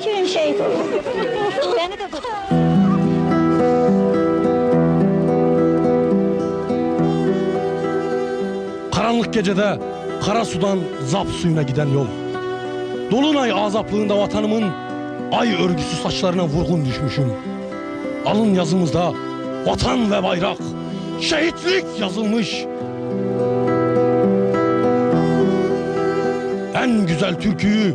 Şehit oldu. Beni de tut. Karanlık gecede kara sudan zap suyuna giden yol. Dolunay azaplığında vatanımın ay örgüsü saçlarına vurgun düşmüşüm. Alın yazımızda vatan ve bayrak, şehitlik yazılmış. En güzel türküyü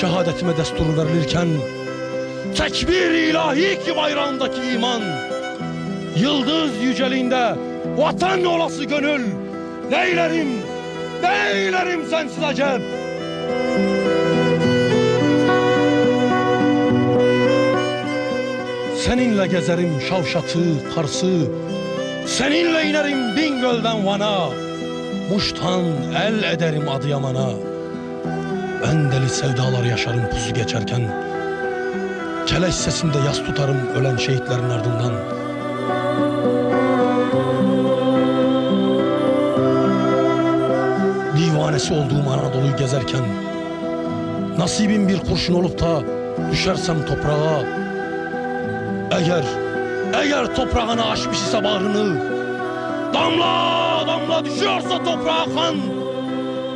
şehadetime destur verilirken tekbir ilahi ki bayrağındaki iman Yıldız yüceliğinde vatan olası gönül Neylerim, neylerim sensiz acep Seninle gezerim Şavşat'ı, Kars'ı Seninle inerim Bingöl'den Van'a Muş'tan el ederim Adıyaman'a Ben deli sevdalar yaşarım pusu geçerken Keleş sesinde yas tutarım ölen şehitlerin ardından. Divanesi olduğum Anadolu'yu gezerken Nasibim bir kurşun olup da düşersem toprağa. Eğer, eğer toprağına açmış ise bağrını Damla damla düşüyorsa toprağa kan